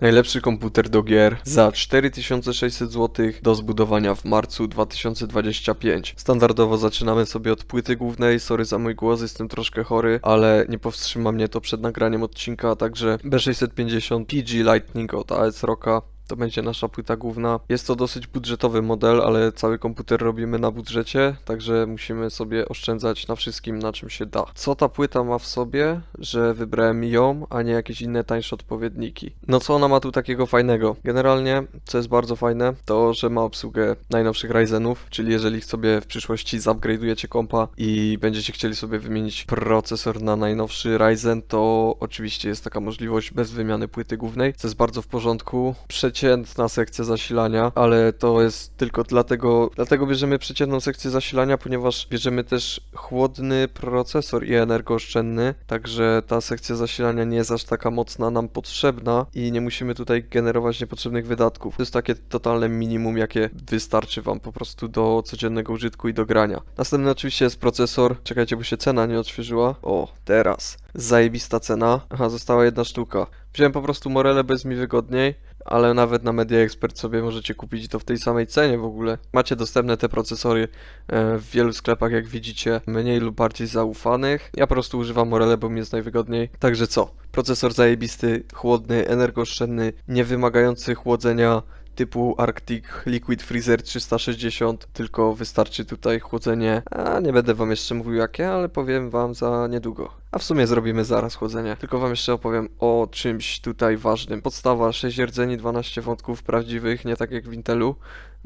Najlepszy komputer do gier za 4600 zł do zbudowania w marcu 2025. Standardowo zaczynamy sobie od płyty głównej. Sorry za mój głos, jestem troszkę chory, ale nie powstrzyma mnie to przed nagraniem odcinka, także B650 PG Lightning od AS Rocka. To będzie nasza płyta główna. Jest to dosyć budżetowy model, ale cały komputer robimy na budżecie, także musimy sobie oszczędzać na wszystkim, na czym się da. Co ta płyta ma w sobie, że wybrałem ją, a nie jakieś inne tańsze odpowiedniki? No co ona ma tu takiego fajnego? Generalnie, co jest bardzo fajne, to że ma obsługę najnowszych Ryzenów, czyli jeżeli sobie w przyszłości zupgrade'ujecie kompa i będziecie chcieli sobie wymienić procesor na najnowszy Ryzen, to oczywiście jest taka możliwość bez wymiany płyty głównej, co jest bardzo w porządku. Przeciętna sekcja zasilania, ale to jest tylko dlatego, dlatego bierzemy przeciętną sekcję zasilania, ponieważ bierzemy też chłodny procesor i energooszczędny, także ta sekcja zasilania nie jest aż taka mocna nam potrzebna i nie musimy tutaj generować niepotrzebnych wydatków. To jest takie totalne minimum, jakie wystarczy Wam po prostu do codziennego użytku i do grania. Następny oczywiście jest procesor. Czekajcie, bo się cena nie odświeżyła. O, teraz. Zajebista cena. Aha, została jedna sztuka. Wziąłem po prostu Morele, jest mi wygodniej, ale nawet na Media Expert sobie możecie kupić to w tej samej cenie w ogóle. Macie dostępne te procesory e, w wielu sklepach, jak widzicie, mniej lub bardziej zaufanych. Ja po prostu używam Morele, bo mi jest najwygodniej. Także co? Procesor zajebisty, chłodny, energooszczędny, nie wymagający chłodzenia typu Arctic Liquid Freezer 360, tylko wystarczy tutaj chłodzenie, a nie będę wam jeszcze mówił jakie, ale powiem wam za niedługo. A w sumie zrobimy zaraz chłodzenie. Tylko wam jeszcze opowiem o czymś tutaj ważnym. Podstawa 6 rdzeni, 12 wątków prawdziwych, nie tak jak w Intelu.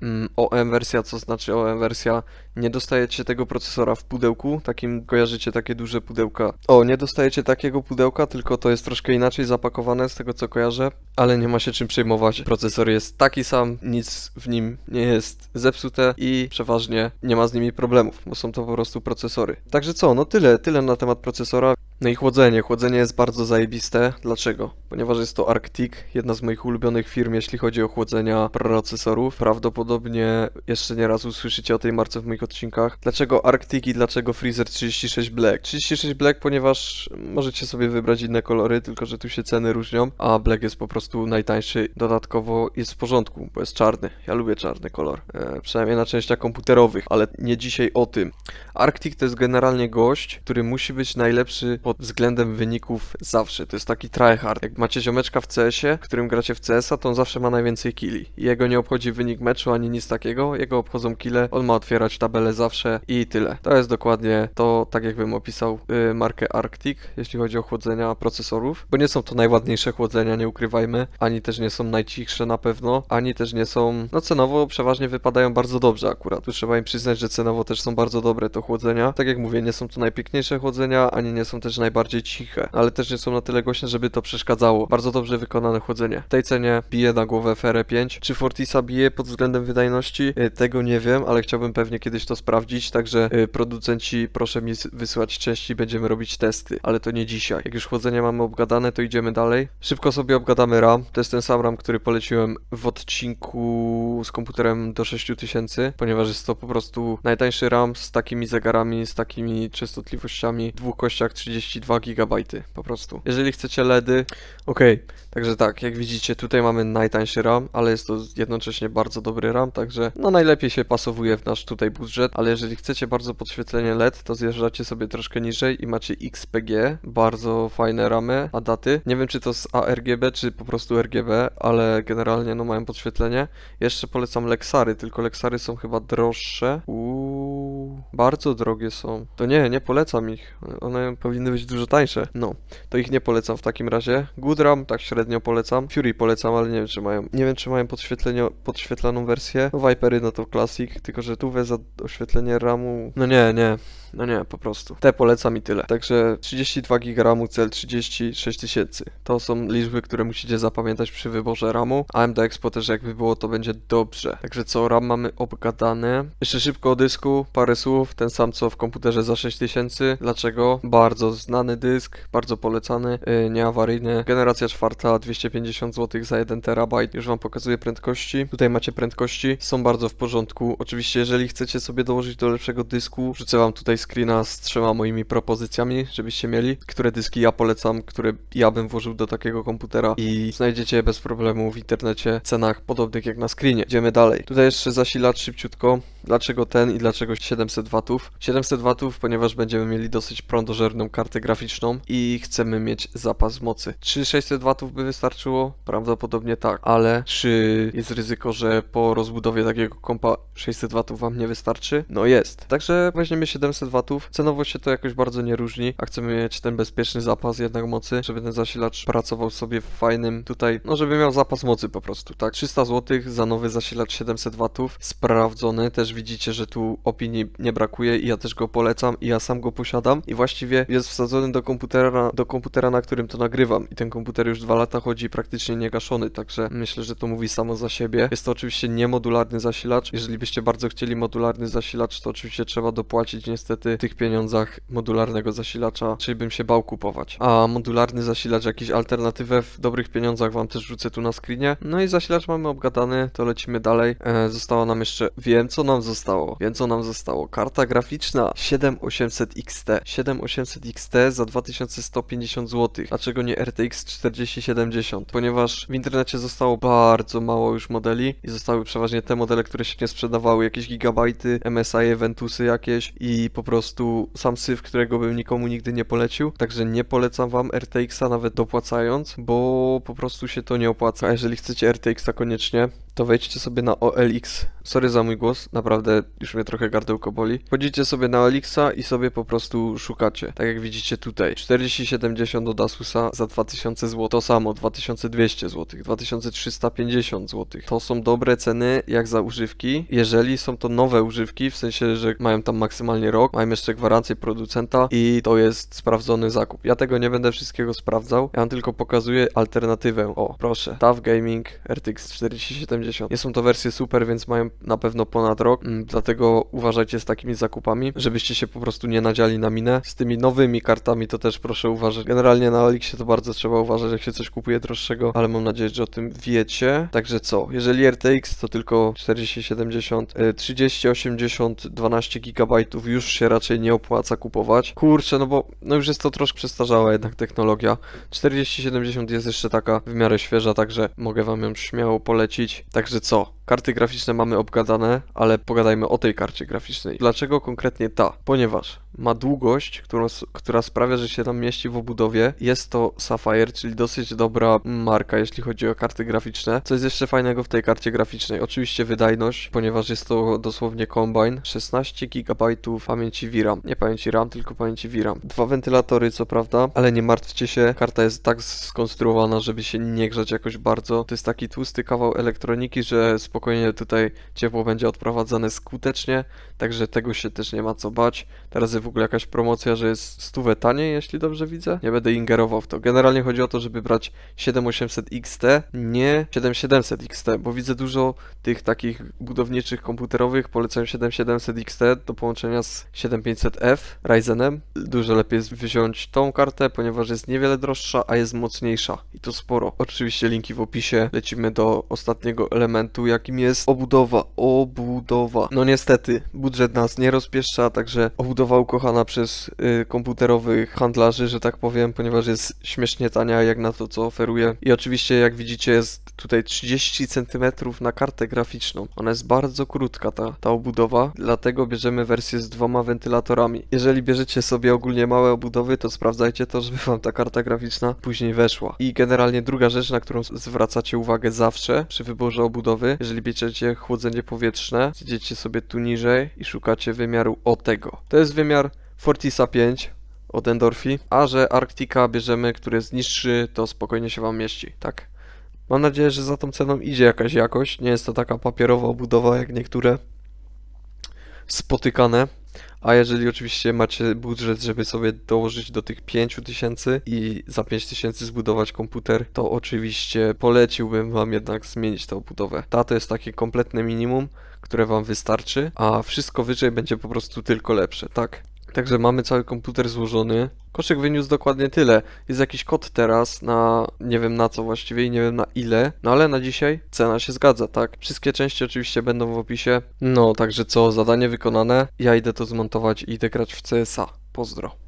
Mm, OM wersja, co znaczy OM wersja? Nie dostajecie tego procesora w pudełku, takim kojarzycie takie duże pudełka. O, nie dostajecie takiego pudełka, tylko to jest troszkę inaczej zapakowane z tego co kojarzę, ale nie ma się czym przejmować. Procesor jest taki sam, nic w nim nie jest zepsute i przeważnie nie ma z nimi problemów, bo są to po prostu procesory. Także co, no tyle, tyle na temat procesora. No i chłodzenie. Chłodzenie jest bardzo zajebiste. Dlaczego? Ponieważ jest to Arctic, jedna z moich ulubionych firm, jeśli chodzi o chłodzenia procesorów. Prawdopodobnie jeszcze nie raz usłyszycie o tej marce w moich odcinkach. Dlaczego Arctic i dlaczego Freezer 36 Black? 36 Black, ponieważ możecie sobie wybrać inne kolory, tylko że tu się ceny różnią, a Black jest po prostu najtańszy. Dodatkowo jest w porządku, bo jest czarny. Ja lubię czarny kolor. E, przynajmniej na częściach komputerowych, ale nie dzisiaj o tym. Arctic to jest generalnie gość, który musi być najlepszy pod względem wyników zawsze. To jest taki tryhard. Jak macie ziomeczka w CS-ie, którym gracie w CS-a, to on zawsze ma najwięcej killi. Jego nie obchodzi wynik meczu ani nic takiego, jego obchodzą kile, on ma otwierać tabelę zawsze i tyle. To jest dokładnie to, tak jakbym opisał y, markę Arctic, jeśli chodzi o chłodzenia procesorów, bo nie są to najładniejsze chłodzenia, nie ukrywajmy, ani też nie są najcichsze na pewno, ani też nie są, no cenowo przeważnie wypadają bardzo dobrze akurat. Tu trzeba im przyznać, że cenowo też są bardzo dobre to chłodzenia. Tak jak mówię, nie są to najpiękniejsze chłodzenia, ani nie są też najbardziej ciche, ale też nie są na tyle głośne, żeby to przeszkadzało. Bardzo dobrze wykonane chłodzenie. W tej cenie bije na głowę FR5. Czy Fortisa bije pod względem wydajności? Y, Tego nie wiem, ale chciałbym pewnie kiedyś to sprawdzić, także y, producenci proszę mi wysyłać części, będziemy robić testy, ale to nie dzisiaj. Jak już chłodzenie mamy obgadane, to idziemy dalej. Szybko sobie obgadamy RAM. To jest ten sam RAM, który poleciłem w odcinku z komputerem do 6000, ponieważ jest to po prostu najtańszy RAM z takimi zegarami, z takimi częstotliwościami, w dwóch kościach 32 GB po prostu. Jeżeli chcecie LEDy, okej, także tak, jak widzicie tutaj mamy najtańszy RAM, ale jest to jednocześnie bardzo dobry RAM, także no najlepiej się pasowuje w nasz tutaj budżet, ale jeżeli chcecie bardzo podświetlenie LED, to zjeżdżacie sobie troszkę niżej i macie XPG, bardzo fajne ramy, a daty. Nie wiem czy to z ARGB, czy po prostu RGB, ale generalnie no mają podświetlenie. Jeszcze polecam Lexary, tylko Lexary są chyba droższe. Uuu, bardzo drogie są. To nie, nie polecam ich. One powinny być dużo tańsze. No, to ich nie polecam w takim razie. Goodram tak średnio polecam. Fury polecam, ale nie wiem czy mają. Nie wiem czy mają podświetlenie, podświetlaną wersję. No Vipery no to Classic, tylko że tu za oświetlenie RAMu. No nie, nie. No nie, po prostu. Te polecam i tyle. Także 32 GB RAMu, cel 36 tysięcy. To są liczby, które musicie zapamiętać przy wyborze RAMu. AMD Expo też jakby było, to będzie dobrze. Także co, RAM mamy obgadane. Jeszcze szybko o dysku, parę słów. Ten sam co w komputerze za 6000. Dlaczego? Bardzo znany dysk, bardzo polecany, yy, nieawaryjny. Generacja czwarta, 250 zł za 1 terabajt. Już wam pokazuję prędkości. Tutaj macie prędkości, są bardzo w porządku. Oczywiście, jeżeli chcecie sobie dołożyć do lepszego dysku, wrzucę wam tutaj screena z trzema moimi propozycjami, żebyście mieli, które dyski ja polecam, które ja bym włożył do takiego komputera i znajdziecie bez problemu w internecie w cenach podobnych jak na screenie. Idziemy dalej. Tutaj jeszcze zasilacz szybciutko. Dlaczego ten i dlaczego 700 watów? 700 watów, ponieważ będziemy mieli dosyć prądożerną kartę graficzną i chcemy mieć zapas mocy. Czy 600 watów by wystarczyło? Prawdopodobnie tak, ale czy jest ryzyko, że po rozbudowie takiego kompa 600 watów wam nie wystarczy? No jest. Także weźmiemy 700 watów. Cenowo się to jakoś bardzo nie różni, a chcemy mieć ten bezpieczny zapas jednak mocy, żeby ten zasilacz pracował sobie w fajnym tutaj, no żeby miał zapas mocy po prostu, tak? 300 zł za nowy zasilacz 700 watów, sprawdzony, też widzicie, że tu opinii nie brakuje i ja też go polecam i ja sam go posiadam i właściwie jest wsadzony do komputera, do komputera, na którym to nagrywam i ten komputer już dwa lata chodzi praktycznie niegaszony, także myślę, że to mówi samo za siebie. Jest to oczywiście niemodularny zasilacz, jeżeli byście bardzo chcieli modularny zasilacz, to oczywiście trzeba dopłacić niestety w tych pieniądzach modularnego zasilacza, czyli bym się bał kupować. A modularny zasilacz, jakiś alternatywę w dobrych pieniądzach wam też rzucę tu na screenie. No i zasilacz mamy obgadany, to lecimy dalej. E, zostało nam jeszcze, wiem co nam zostało, wiem co nam zostało. Karta graficzna 7800 XT. 7800 XT za 2150 zł. Dlaczego nie RTX 4070? Ponieważ w internecie zostało bardzo mało już modeli i zostały przeważnie te modele, które się nie sprzedawały, jakieś gigabajty, MSI, Ventusy jakieś i po prostu sam syf, którego bym nikomu nigdy nie polecił. Także nie polecam wam RTX-a nawet dopłacając, bo po prostu się to nie opłaca. A jeżeli chcecie RTX-a koniecznie, to wejdźcie sobie na OLX. Sorry za mój głos, naprawdę już mnie trochę gardełko boli. Wchodzicie sobie na OLX-a i sobie po prostu szukacie. Tak jak widzicie tutaj. 4070 od Asusa za 2000 zł. To samo, 2200 zł, 2350 zł. To są dobre ceny jak za używki. Jeżeli są to nowe używki, w sensie, że mają tam maksymalnie rok, mają jeszcze gwarancję producenta i to jest sprawdzony zakup. Ja tego nie będę wszystkiego sprawdzał, ja wam tylko pokazuję alternatywę. O, proszę. TAF Gaming RTX 4070. Nie są to wersje super, więc mają na pewno ponad rok, mm, dlatego uważajcie z takimi zakupami, żebyście się po prostu nie nadziali na minę. Z tymi nowymi kartami to też proszę uważać. Generalnie na Elixie to bardzo trzeba uważać, jak się coś kupuje droższego, ale mam nadzieję, że o tym wiecie. Także co, jeżeli RTX to tylko 4070, y, 3080, 12 GB już się raczej nie opłaca kupować. Kurczę, no bo no już jest to troszkę przestarzała jednak technologia. 4070 jest jeszcze taka w miarę świeża, także mogę wam ją śmiało polecić. Także co, karty graficzne mamy obgadane, ale pogadajmy o tej karcie graficznej. Dlaczego konkretnie ta? Ponieważ ma długość, którą, która sprawia, że się tam mieści w obudowie. Jest to Sapphire, czyli dosyć dobra marka, jeśli chodzi o karty graficzne. Co jest jeszcze fajnego w tej karcie graficznej? Oczywiście wydajność, ponieważ jest to dosłownie Combine. 16 GB pamięci VRAM. Nie pamięci RAM, tylko pamięci VRAM. Dwa wentylatory, co prawda, ale nie martwcie się, karta jest tak skonstruowana, żeby się nie grzać jakoś bardzo. To jest taki tłusty kawał elektroniki, że spokojnie tutaj ciepło będzie odprowadzane skutecznie, także tego się też nie ma co bać. Teraz jest w ogóle jakaś promocja, że jest stówę taniej, jeśli dobrze widzę. Nie będę ingerował w to. Generalnie chodzi o to, żeby brać 7800 XT, nie 7700 XT, bo widzę dużo tych takich budowniczych komputerowych, polecam 7700 XT do połączenia z 7500F Ryzenem. Dużo lepiej jest wziąć tą kartę, ponieważ jest niewiele droższa, a jest mocniejsza i to sporo. Oczywiście linki w opisie. Lecimy do ostatniego elementu, jakim jest obudowa. Obudowa. No niestety, budżet nas nie rozpieszcza, także obudowa ukochana przez y, komputerowych handlarzy, że tak powiem, ponieważ jest śmiesznie tania jak na to, co oferuje. I oczywiście, jak widzicie, jest tutaj 30 cm na kartę graficzną. Ona jest bardzo krótka, ta, ta obudowa, dlatego bierzemy wersję z dwoma wentylatorami. Jeżeli bierzecie sobie ogólnie małe obudowy, to sprawdzajcie to, żeby wam ta karta graficzna później weszła. I generalnie druga rzecz, na którą zwracacie uwagę zawsze przy wyborze obudowy, jeżeli bierzecie chłodzenie powietrzne, idziecie sobie tu niżej i szukacie wymiaru o tego. To jest wymiar Fortisa 5 od Endorfi, a że Arctica bierzemy, który jest niższy, to spokojnie się wam mieści, tak? Mam nadzieję, że za tą ceną idzie jakaś jakość, nie jest to taka papierowa obudowa jak niektóre spotykane. A jeżeli oczywiście macie budżet, żeby sobie dołożyć do tych 5000 i za 5000 zbudować komputer, to oczywiście poleciłbym wam jednak zmienić tę obudowę. Ta to jest takie kompletne minimum, które wam wystarczy, a wszystko wyżej będzie po prostu tylko lepsze, tak? Także mamy cały komputer złożony. Koszyk wyniósł dokładnie tyle. Jest jakiś kod teraz na nie wiem na co właściwie i nie wiem na ile, no ale na dzisiaj cena się zgadza, tak? Wszystkie części oczywiście będą w opisie. No, także co, zadanie wykonane. Ja idę to zmontować i idę grać w CSA. Pozdro.